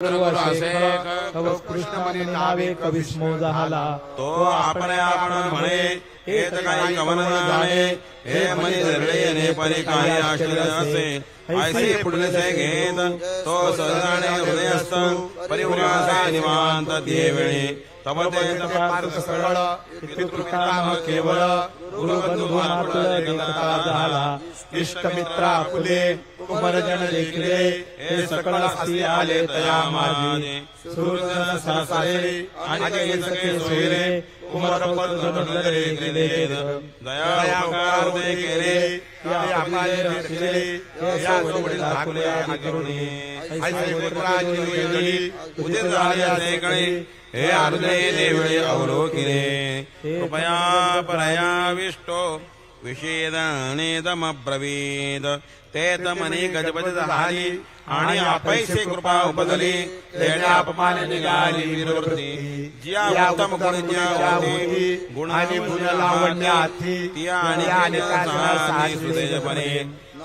असे तव कृष्णमणी नावे कविस्मो झाला तो आपण आपण म्हणे हेच काही कवन जाणे हे मनी धरले परी काही आश्चर्य असे. ऐसे पुढले से घेत तो सहजाने हृदय असत निवांत ते वेळे तव ते पार्थ सरळ पितृकाम केवळ गुरुबंधू निकटा झाला. इष्टमित्रा फुले कुमरजन देखिले हे सकळ असी आले तया माझी सूर्य सहसारे आणि ते सोयरे दया उपकार ते या आपले रचले या सोबडील दाखले ऐसे वेळी उदित झाले हे अर्धे देवळे अवलोकिले. कृपया परया विष्टो विषेदनेदमब्रवीद ते तमनी गजपती झाली आणि अपैसे कृपा उपजली तेने अपमान निघाली वीरवृत्ती। जिया उत्तम गुण ज्या होती गुण आणि गुण लावण्यार्थी तिया आणि साधी सुदेजपणे।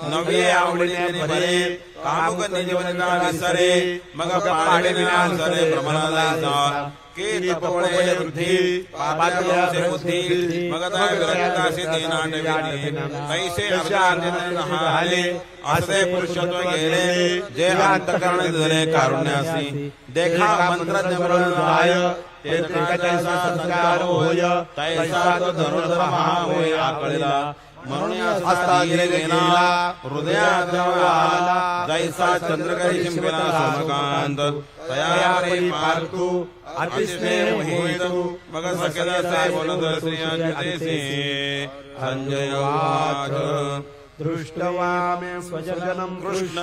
नवे आवडीने बरे कामुक निजवनिका विसरे मग पाडे विनासरे भ्रमणाला कैसे हाले असे पुरुषत्व गेले जे अंतकरण दिले कारुण्यासी। देखा ते संस्कार होय तैसा तो धनुर्धर महा होय आकळला आला जैसा चंद्रकरी चिंपिला सोमकांत तयारी पार्थू अतिस्नेह होईतु मग सकेला से बोलत श्रीयांचे संजय वाच दृष्टवा मे स्वजनम कृष्ण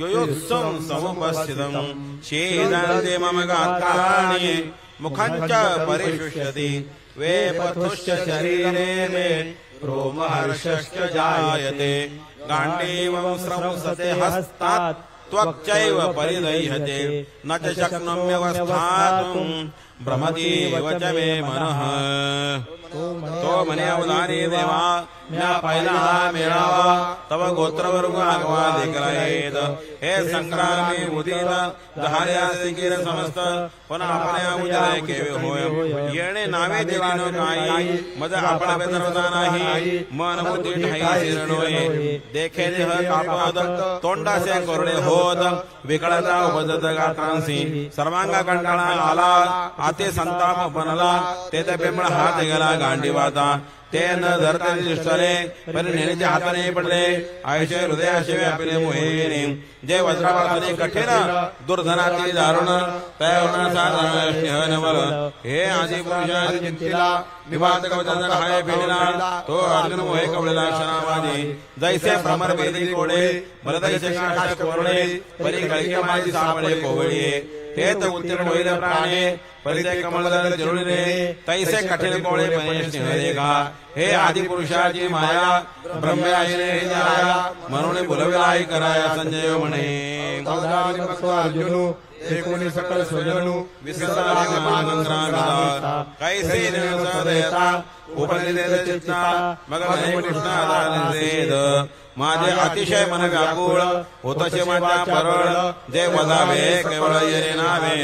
योयोत्सव समुपस्थितम् छेदान्ते मम गात्राणि मुखञ्च परिशुष्यति। वेपथुश्च शरीरे मे रोमहर्षश्च जायते। गाण्डीवं स्रंसते हस्तात् त्वक्चैव परिदह्यते। न च शक्नोम्यवस्थातुं भ्रमतीव च मे मनः। तो म्हणे अवधानी देवा म्या पहिला हा मेळावा तव गोत्रवर्ग आगवा देखला येत हे संक्रामी उदित दहारे असे समस्त पण आपल्या उजळे केवे होय येणे नावे दिली न काही मज आपला बेदरता नाही मन बुद्धी ठाई शिरणोय देखे देह कापद तोंडासे कोरडे होत विकळता उपजत गात्रांसी। सर्वांगा कंटाळा आला आते संताप बनला तेथे ते हात गेला गांडीवाता। ते न धरता दिसतले परिणेचे हाताने पडले. आयुष्य हृदयाशे व्यापिले मोहिनी जे वज्रापासून कठीण दुर्धनाची दारुण नवल. हे आधी पुरुषाला विवाद कवचाचा हाय फेडला तो अर्जुन मोहे कवळेला क्षणावादी जैसे भ्रमर बेदी कोडे बलदैसे कोरडे परी कळके माझी सावळे कोवळी. हे तर उत्तीर्ण होईल प्राणे परिचय कमलदल जरुरीने तैसे कठीण कोळे महेश रेखा हे आदि पुरुषाची माया ब्रह्मयाने जाया म्हणून बोलविलाई कराया संजय म्हणे अर्जुनु सकल स्वजनु कैसे देता उपनिषद चित्ता मग म्हणे माझे अतिशय मन व्याकुळ होतसे माझ्या परळ जे वजावे केवळ येणे नावे।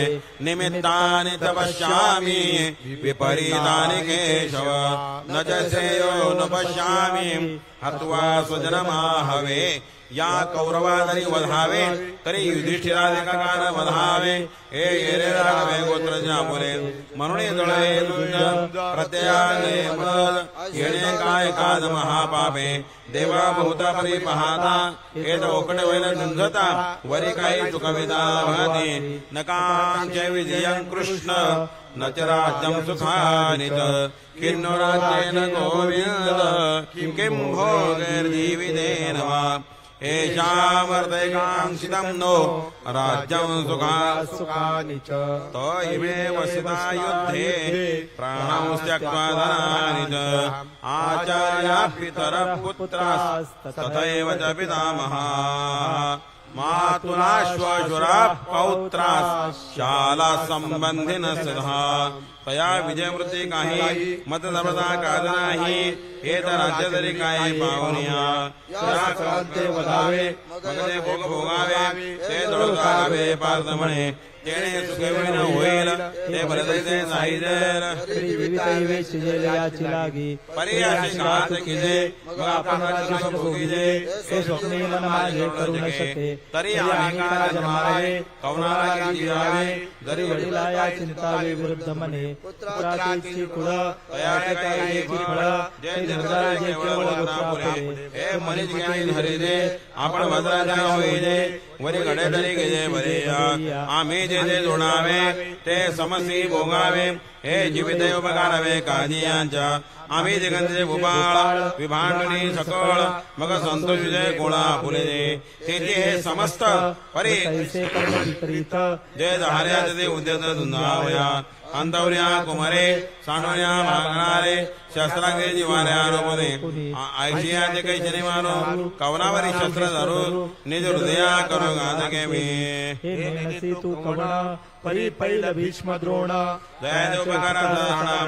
तपश्यामी विपरीताने केशव न जसे न पश्यामी हत्वा स्वजनमाहवे या कौरवादरी वधावे तरी युधिष्ठिराधिकान वधावे। हे येरे राघवे गोत्र जामुले म्हणून दळे प्रत्याने मद येणे काय काद महापापे। देवा बहुता परी पाहता हे ओकडे वैन झुंजता वरी काही चुकविता भगती नकांचे विजयं कृष्ण न च राज्यं सुखानि किन्नु राज्येन गोविन्द किं भोगैर्जीवितेन वा एषामर्दयकाङ्क्षितं नो राज्यं सुखा सुखानि च। तो इमे वसिता युद्धे प्राणं त्यक्त्वा धनानि च। आचार्या पितरः पुत्रास्तथैव च पितामहा मातुलाश्वशुरा पौत्रास शाला संबंधिन नसहा तया विजयमृती काही मत सर्वदा काज नाही हे तर राज्य तरी काय पाहुनिया वधावे मगने भोग भोगावे ते दळू पार्थ म्हणे तेने सुखे विण होईल ते भरते साहिदेल श्री विविध शिजेलयाची लागी पर्याशी घात किजे मग आपण राज्य भोगीजे हे स्वप्नी मन माझे करू न शके। तरी आम्ही काय जन्मावे कवनाला जावे जरी वडिला या चिंतावे विरुद्ध मने पुत्राची कुळ तयाचे काही फळ जय निर्धार जे केवळ गोत्रापुरे हे मनीष ज्ञानी हरी दे आपण भद्राच्या होई दे वरी घडे तरी गेले बरे आम्ही जे जे जोडावे ते समसी भोगावे हे जीवित उपकारावे काजियांच्या आम्ही दिगंजे भूपाळ विभांडणी सकळ मग संतोष विजय गोळा फुले तेथे हे समस्त परी जय दहाऱ्या ते उद्यत धुंदावया. अंतवऱ्या कुमारे सांडवण्या मागणारे शस्त्रांगे जिवाऱ्या आरोपणे. ऐशिया जे काही शनी मारो कवनावरी शस्त्र धरू निज हृदया करू गाजके मी. हे तू परी पैल भीष्म द्रोण.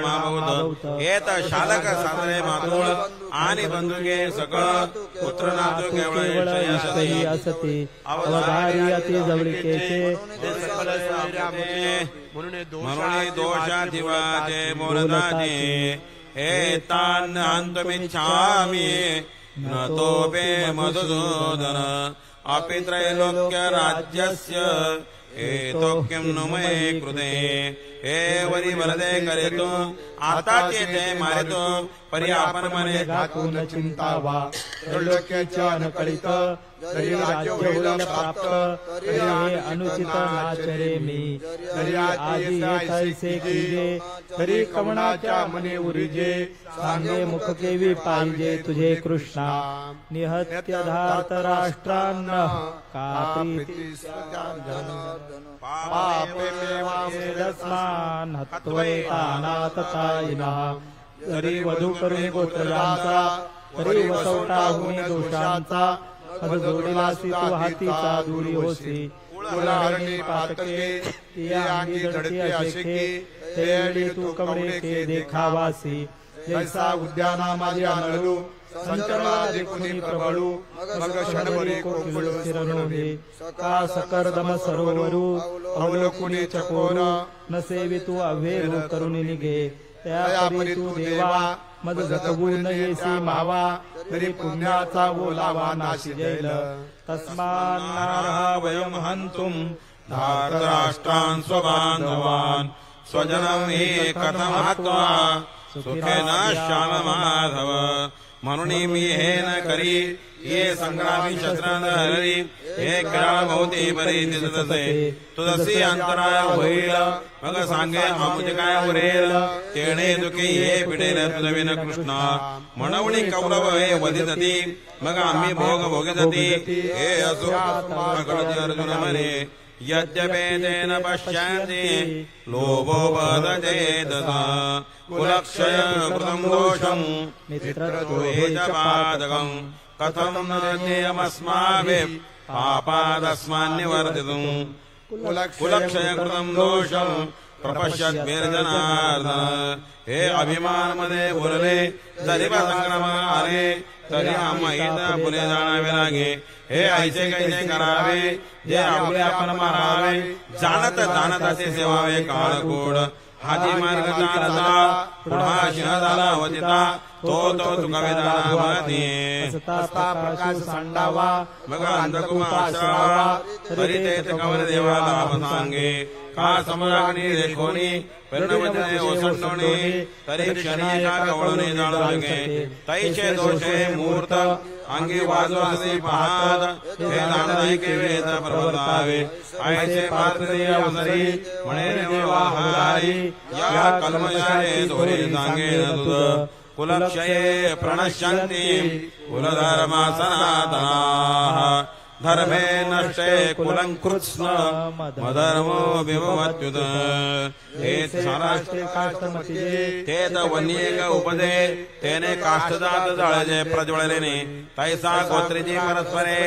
माभूत येत शालक सादरे मातुळ आणि बंधुके सकळ पुत्र नातू केवळ असते. अवधारी अति जवळिकेचे. म्हणून दोषाधिवाचे बोलताचे हे तान न तोपे मधुसूदन। अपि त्रैलोक्यराज्यस्य एतो किं नु मे कृते। हे वरी वरदे करेतो आता ते मारितो परी आपण मने घातून चिंतावा. त्रैलोक्याच्या अनकळित तरी राज्य प्राप्त तरी अनुचित आचरे मी. तरी आधी हे कीजे तरी कवणाच्या मने उरिजे सांगे मुख केवी पाहिजे तुझे कृष्णा. निहत्य धार्त राष्ट्रान्न का प्रीती पापे वेदस्मान हत्वैतानाततायिनः तरी वधू करुणी गोत्रजांचा तरी वसवटा होणे दोषांचा. मध जोडिलासी तू हातीचा दुरी होसी. कुळारणी पातके या अंगी जडती अशेके. तेळी तू कवडे के देखावासी. जैसा उद्याना माझे संचरला देखुनी प्रबळू मग क्षणभरी चकोर न सेवितू अव्हेरू करुणी निघे तू देवा मद जगवू न येसी मावा तरी पुण्याचा ओलावा नाशी जैल तस्मान्नार्हा वयम हन्तुम् धातराष्ट्रान् स्वबान्धवान्। स्वजनम् हि कथं सुखेन श्याम माधव म्हणून मी हे न करी ये संग्रामी शस्त्रांत हरी हे कराळ भोवती बरी दिसतसे तुझसी अंतराय होईल मग सांगे आमुचे काय उरेल तेणे दुखी हे पिढेल तुझ कृष्ण. कृष्णा म्हणवणी कौरव हे वधितती मग आम्ही भोग भोगितती. हे असो अर्जुन मरे. यद्यपेदेन पश्यन्ति लोभोपदते तथा कुलक्षय कृतम् दोषम् कथम् नियमस्माभिः पापादस्मान्निवर्तितुम् कुलक्षय कृतम् दोषम् प्रपश्यद्भिरजनात् हे अभिमानमदे मदे वुर्णे जलि पदङ्ग्रमाले तर्हि अहम् हे ऐसे कैसे करावे जे आपले आपण मारावे जाणत जाणत असे सेवावे काळकोड हाती मार्ग जाणता पुढा शिह झाला वतिता तो तो तुका वेदना माती असता प्रकाश सांडावा मग अंधकुमाशावा तरी ते कवर देवा लाभ सांगे. का परिणमजने ओसंडोणी तरी क्षणी का कवळून जाणू लागे तैचे दोषे मूर्त अंगी वाजवासी पाहत हे जाणदाई के वेद प्रवर्तावे ऐसे पात्र अवसरी म्हणे देवा हरी या कलमशाने धोरे सांगे तुझ कुलक्षये प्रणश्यन्ति कुलधर्मा सनातना। धर्मे नष्टे कुलं कृत्स्न मधर्मो काष्टमती। तेत वन्येक उपदे तेने काष्टदात जळजे प्रज्वळलेने तैसा गोत्रीची परस्परे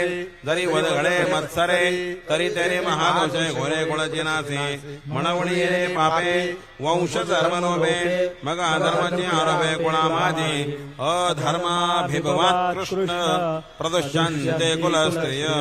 जरी वदघडे मत्सरे तरी तेने महादोषे घोरे कुळची नासे। म्हणवणी पापे वंश धर्मनोपे मग अधर्माची आरोपे कुणा माझी अधर्माभिभवात कृष्ण प्रदुष्यन्ते कुलस्त्रिय।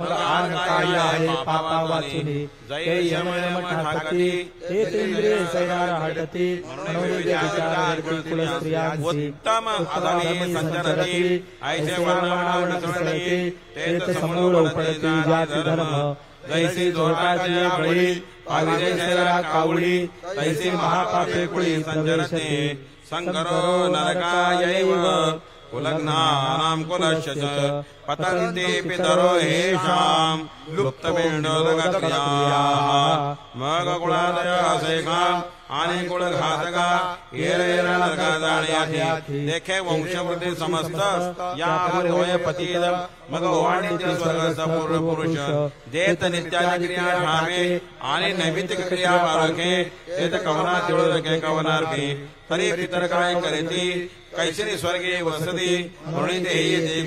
मग आन काय आहे पापा वाचुनी ते यम यम ठाकती ते इंद्रिय सैनार हटती म्हणून विचार करती कुल स्त्रियांची उत्तम संचरती ऐसे समूळ उपडती जाती धर्म. जैसी जोटाची बळी पाविले शैरा कावळी तैसी महापापे कुळी संचरते संकरो नरकायैव कुलग्नानां कुलश्च पतन्ति पितरो येषां लुप्तपिण्डोदगत्याः मग कुळादयासेका आणि कुळ घातका देखे समस्त या पतीद मग पूर्ण पुरुष देत नित्यादी क्रिया ठामे आणि नैमित्तिक क्रिया बाळके कवना तरी पितर काय करेती। कैसरी स्वर्गे वसती म्हणून ते येते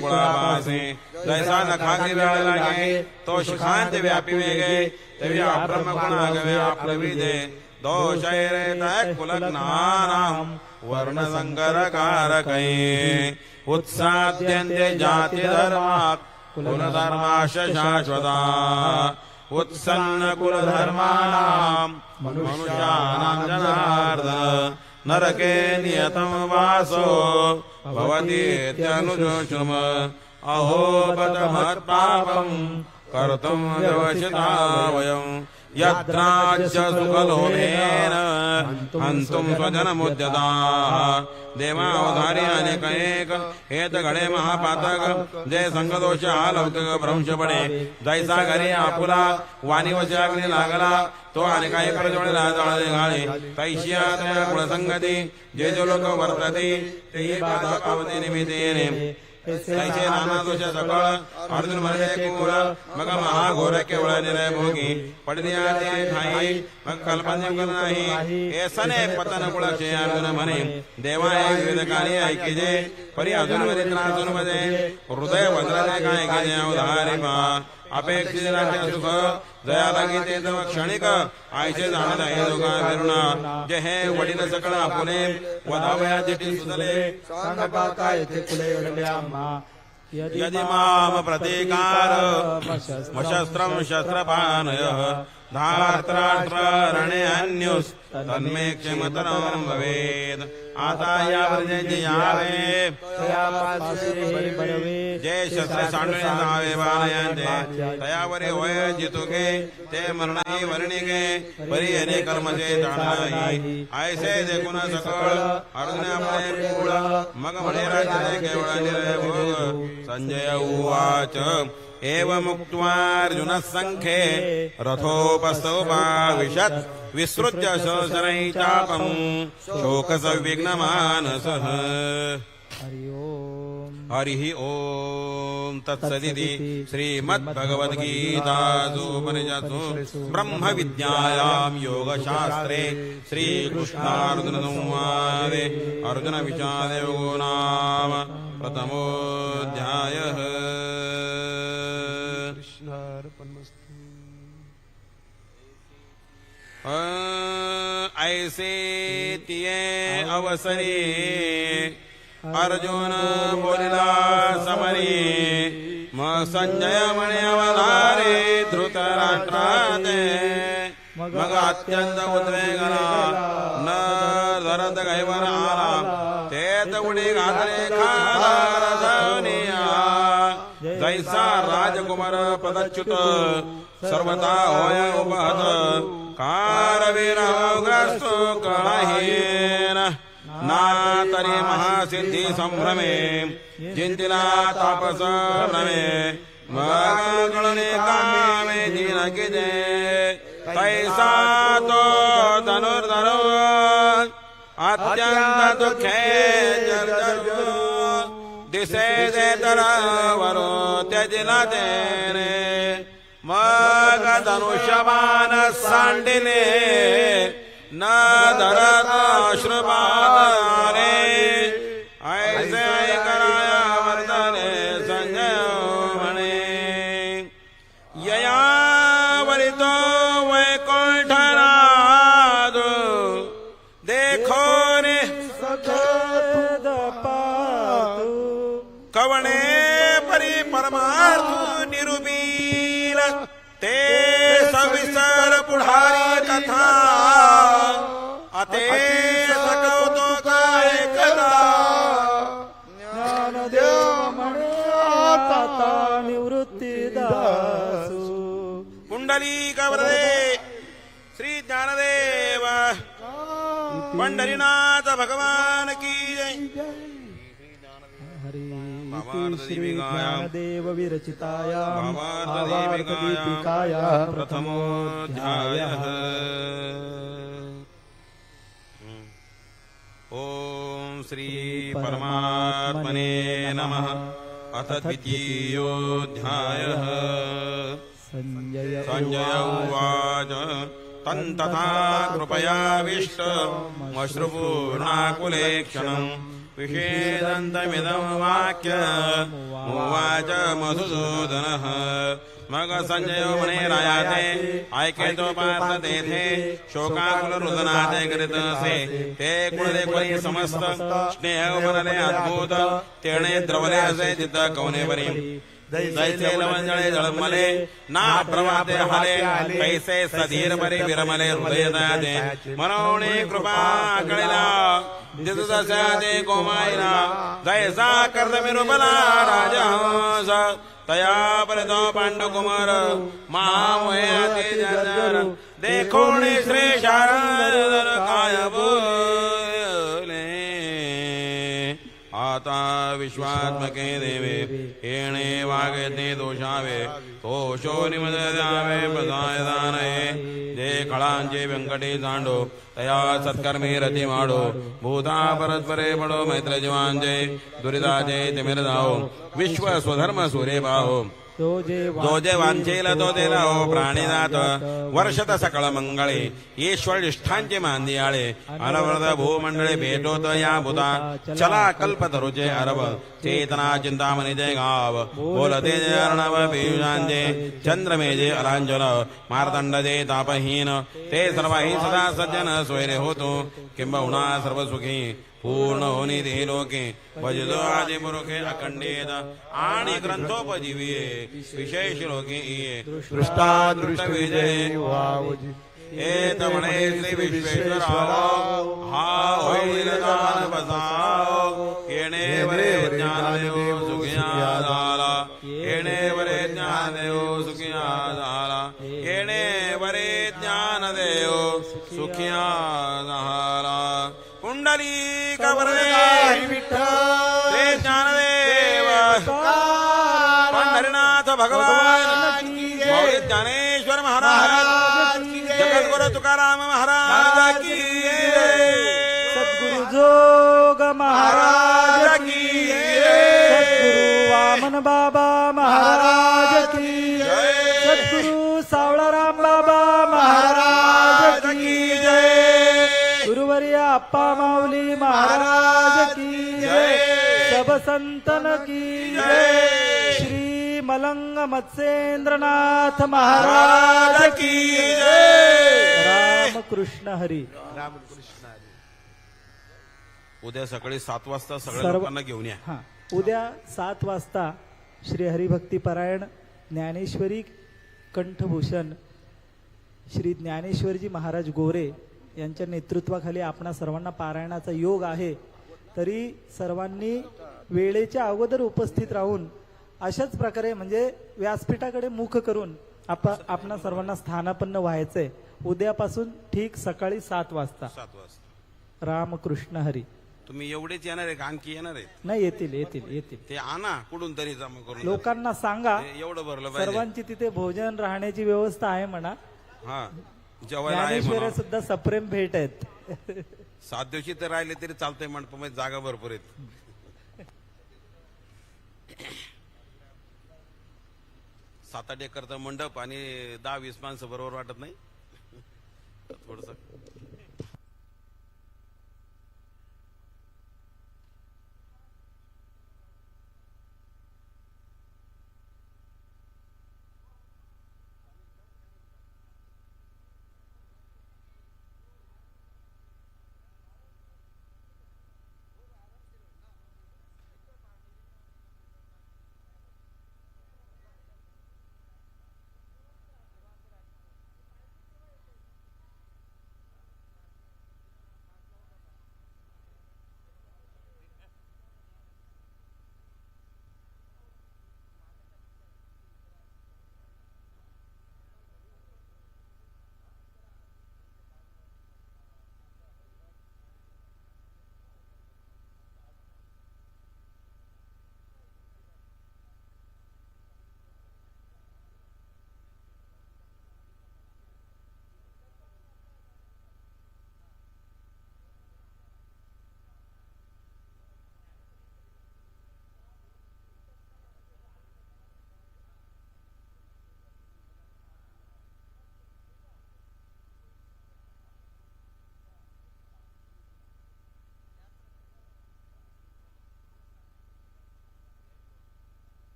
जैसा नखाग्री वेळ लागे तो शिखांत व्यापी वेगे तेव्हा ब्रह्म गुणागवे आपलं विदे दोषैरे कुलग्नानाम वर्ण संकरकारकै उत्साद्यन्ते जाति धर्मात् कुलधर्माश शाश्वता उत्सन्न कुलधर्माणाम् मनुष्याणां जनार्दन। नरके नियतं वासो भवतीत्यनुजोषुम। अहो बतमत्पापम् कर्तुम् व्यवशिता वयम् यद्राज्य सुखलोभेन। हन्तुम् स्वजनमुद्यताः। देवावधारी अनेक एक। हेत घडे महापातक। जय संगदोष अलौकिक भ्रंश पडे जैसा घरी आपुला। वाणी वशाग्नी लागला। तो आणि काही प्रजवळला जळले घाळे तैशिया कुळसंगती जे जो लोक वर्तते। ते बाधा पावते निमित्तेने। तैसे नाना दोष सकळ अर्जुन म्हणे कुळ मग महाघोर केवळ निरय भोगी पडदिया ते ठाई मग कल्पना नाही ऐसने पतन कुळचे अर्जुन म्हणे देवा एक वेदकाली ऐकिजे परी अजून वरित्राजून मध्ये हृदय वज्राने काय केले अपेक्षित राज्य सुख जया लागी ते जव क्षणिक आयचे जाणत आहे दोघा करुणा जे हे वडील सकळ आपुले वधावया जिटी सुचले सांगा काय ते कुले घडले आम्हा यदि माम प्रतिकार शस्त्रम शस्त्रपानय धात्राष्ट्ररणे अन्युस् तन्मे क्षमतरं भवेत्। आता यावर जे शस्त्र सांडणे जावे बालयांते ते मरणाई वर्णिके परी अने कर्मचे जाणाई ऐसे देखून सकळ अर्जुन मग म्हणे राज्य केवळ निरय भोग। संजय उवाच। एवमुक्त्वार्जुनः सङ्खे रथोपस्थोपाविशत् विसृज्य शोषणै चापम् शोकसंविघ्नमानसः। हरि ॐ तत्सदिति श्रीमद्भगवद्गीतासु उपनिषत्सु ब्रह्मविद्यायां योगशास्त्रे श्रीकृष्णार्जुनसंवादे अर्जुनविषादयोगो नाम प्रथमोऽध्यायः। ऐसे तिये अवसरे. अर्जुन बोलिला समरी. मग संजय म्हणे अवधारे धृतराष्ट्राते मग अत्यंत उद्वेगला न धरत गैवर आला तेत उडी घातले खाला. जैसा राजकुमार पदच्युत सर्वता होय उपहत. कारवीरग्रस्तो कळहीन ना तरी महासिद्धी संभ्रमे जिंतिला तापस भ्रमे मगळणे कामे दिन किजे तैसा तो धनुर्धनु अत्यंत दुःखे जर्जर दिसे दे तरावरो त्यजिला तेने मगधनुषमान साण्डिने न धरदाश्रुमाने ते सविसर पुढारी कथा. अते सकवतो काय कथा. ज्ञानदेव म्हणता निवृत्ती दासू कुंडली कवरदे श्री ज्ञानदेव। पंढरीनाथ भगवान। प्रथमोऽध्यायः। ॐ श्रीपरमात्मने नमः। अथ द्वितीयोऽध्यायः। सञ्जय उवाच। तन् तथा कृपयाविष्ट अश्रुपूर्णाकुलेक्षणम् विषेदन्तमिदं वाक्य उवाच मधुसूदनः। मग संजय म्हणे रायाते ऐके तेथे शोकाकुल असे ते कुणले कोणी समस्त स्नेह मनले अद्भुत तेणे द्रवले असे तिथं कवनेवरी जैसे लवंजळे जळमले ना प्रवाते हाले कैसे सधीर बरे विरमले हृदय दयाते मनोणे कृपा कळिला जितु दशाते गोमाईला जैसा कर्द मिरुबला राजहंस तया परितो पांडुकुमार देखोणे श्री शारद काय आता विश्वात्मके देवे येणे वागते दोषावे तोषो निमद्यावे प्रदाय दानये जे कळांचे व्यंकटे जांडो तया सत्कर्मी रती माडो भूता परस्परे पडो मैत्र जीवांचे दुरिताचे तिमिर जाओ विश्व स्वधर्म सूर्य पाहो। जे जो वांछेल तो देला हो प्राणीनाथ वर्षत सकळ मंगळे ईश्वर निष्ठांचे मांदियाळे अनवरद भूमंडळे भेटोत या भूता चला कल्पतरुचे अरब चेतना चिंतामणी जय गाव बोलते जय अर्णव पियुषांचे चंद्रमेजे अलांजल मार्तंड जे तापहीन ते सर्वही सदा सज्जन सोयरे होतो किंबहुना सर्व सुखी पूर्ण होनी ते लोके भजलो आदि पुरुखे अखंडेत आणि ग्रंथोपजीविये विशेष लोके ये दृष्टादृष्ट विजय एत म्हणे श्री विश्वेश्वर हा होईल दान बसाव येणे वरे ज्ञानदेव सुखिया झाला येणे वरे ज्ञानदेव सुखिया झाला येणे वरे ज्ञानदेव सुखिया झाला कुंडली कबरे श्री ज्ञानदेव। पंढरीनाथ भगवान ज्ञानेश्वर महाराज। जगद्गुरु तुकाराम महाराज की सद्गुरु जोग महाराज की वामन बाबा अप्पा माऊली महाराज की जय. सब संतन की जय. श्री मलंग मत्स्येंद्रनाथ महाराज की जय. राम कृष्ण हरी. उद्या सकाळी सात वाजता सगळ्या लोकांना घेऊन या. हा. उद्या सात वाजता श्री हरिभक्ती पारायण ज्ञानेश्वरी कंठभूषण श्री ज्ञानेश्वरजी महाराज गोरे यांच्या नेतृत्वाखाली आपणा सर्वांना पारायणाचा योग आहे तरी सर्वांनी वेळेच्या अगोदर उपस्थित राहून अशाच प्रकारे म्हणजे व्यासपीठाकडे मुख करून आप आपणा सर्वांना स्थानापन्न व्हायचंय. उद्यापासून ठीक सकाळी सात वाजता. सात वाजता. रामकृष्ण हरी. तुम्ही एवढेच येणार आहे का? आणखी येणार आहेत? नाही येतील येतील येतील. ते आणा कुठून तरी जमा करून लोकांना सांगा. एवढं भरलं पाहिजे. सर्वांची तिथे भोजन राहण्याची व्यवस्था आहे म्हणा. हा. जेवायला आहे ज्ञानेश्वर सुद्धा सप्रेम भेट आहेत. सात दिवशी तर राहिले तरी चालतंय मंडपामध्ये जागा भरपूर आहेत. सात आठ एकरचा मंडप आणि दहा वीस माणसं बरोबर वाटत नाही. थोडस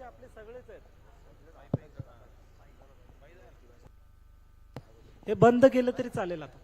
ओळखीचे आपले सगळेच आहेत. हे बंद केलं तरी चालेल आता.